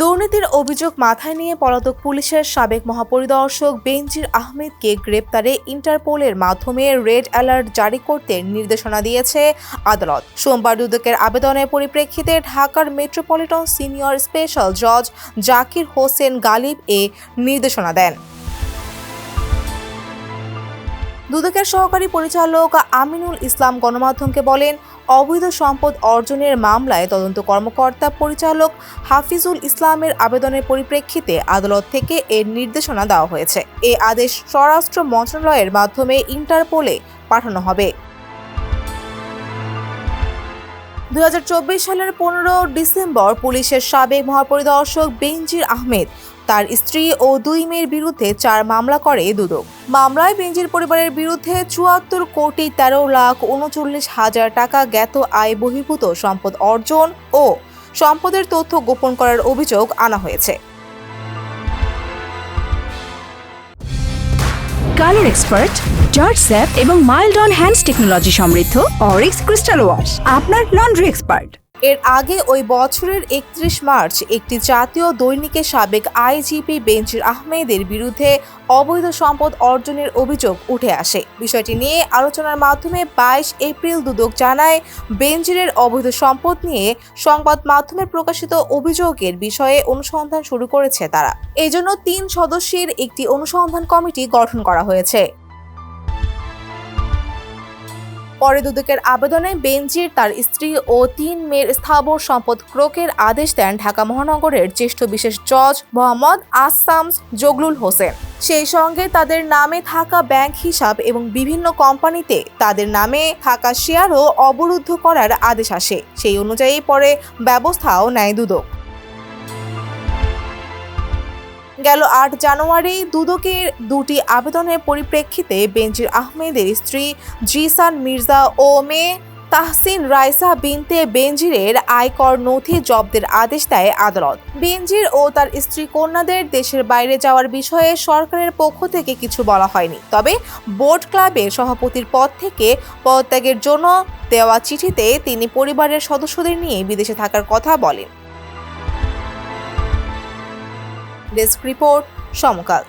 দুর্নীতির অভিযোগ মাথায় নিয়ে পলাতক পুলিশের সাবেক মহাপরিদর্শক বেনজির আহমেদকে গ্রেপ্তারে ইন্টারপোলের মাধ্যমে রেড অ্যালার্ট জারি করতে নির্দেশনা দিয়েছে আদালত। সোমবার দুদকের আবেদনের পরিপ্রেক্ষিতে ঢাকার মেট্রোপলিটন সিনিয়র স্পেশাল জজ জাকির হোসেন গালিব এ নির্দেশনা দেন। দুদকের সহকারী পরিচালক আমিনুল ইসলাম গণমাধ্যমকে বলেন, অবৈধ সম্পদ অর্জনের মামলায় তদন্ত কর্মকর্তা পরিচালক হাফিজুল ইসলামের আবেদনের পরিপ্রেক্ষিতে আদালত থেকে এর নির্দেশনা দেওয়া হয়েছে। এ আদেশ স্বরাষ্ট্র মন্ত্রণালয়ের মাধ্যমে ইন্টারপোলে পাঠানো হবে। দু হাজার চব্বিশ সালের পনেরো ডিসেম্বর পুলিশের সাবেক মহাপরিদর্শক বেনজির আহমেদ তার স্ত্রী ও দুই মেয়ের বিরুদ্ধে চার মামলা করে দুদক। মামলায় বেঞ্জির পরিবারের বিরুদ্ধে চুয়াত্তর কোটি তেরো লাখ উনচল্লিশ হাজার টাকা জ্ঞাত আয় বহির্ভূত সম্পদ অর্জন ও সম্পদের তথ্য গোপন করার অভিযোগ আনা হয়েছে। কালার এক্সপার্ট, জর্জ স্যাপ এবং মাইল্ড অন হ্যান্ডস টেকনোলজি সমৃদ্ধ অরিক্স ক্রিস্টাল ওয়াশ, আপনার লন্ড্রি এক্সপার্ট। এর আগে ওই বছরের একত্রিশ মার্চ একটি জাতীয় দৈনিকে সাবেক আইজিপি বেনজির আহমেদের বিরুদ্ধে অবৈধ সম্পদ অর্জনের অভিযোগ উঠে আসে। বিষয়টি নিয়ে আলোচনার মাধ্যমে বাইশ এপ্রিল দুদক জানায় বেনজিরের অবৈধ সম্পদ নিয়ে সংবাদ মাধ্যমে প্রকাশিত অভিযোগের বিষয়ে অনুসন্ধান শুরু করেছে তারা। এজন্য তিন সদস্যের একটি অনুসন্ধান কমিটি গঠন করা হয়েছে। পরে দুদকের আবেদনে বেনজির তার স্ত্রী ও তিন মেয়ের স্থাবর সম্পদ ক্রোকের আদেশ দেন ঢাকা মহানগরের জ্যেষ্ঠ বিশেষ জজ মোহাম্মদ আসামস জগলুল হোসেন। সেই সঙ্গে তাদের নামে থাকা ব্যাংক হিসাব এবং বিভিন্ন কোম্পানিতে তাদের নামে থাকা শেয়ারও অবরুদ্ধ করার আদেশ আসে। সেই অনুযায়ী পরে ব্যবস্থাও নেয় দুদক। গেল আট জানুয়ারি। দুদকের দুটি আবেদনের পরিপ্রেক্ষিতে বেনজির আহমেদের স্ত্রী জিসান মির্জা ও মেয়ে তাহসিন রাইসা বিনতে বেনজিরের আয়কর নথি জব্দের আদেশ দেয় আদালত। বেনজির ও তার স্ত্রী কন্যাদের দেশের বাইরে যাওয়ার বিষয়ে সরকারের পক্ষ থেকে কিছু বলা হয়নি। তবে বোর্ড ক্লাবের সভাপতির পদ থেকে পদত্যাগের জন্য দেওয়া চিঠিতে তিনি পরিবারের সদস্যদের নিয়ে বিদেশে থাকার কথা বলেন। Desk report Samakal.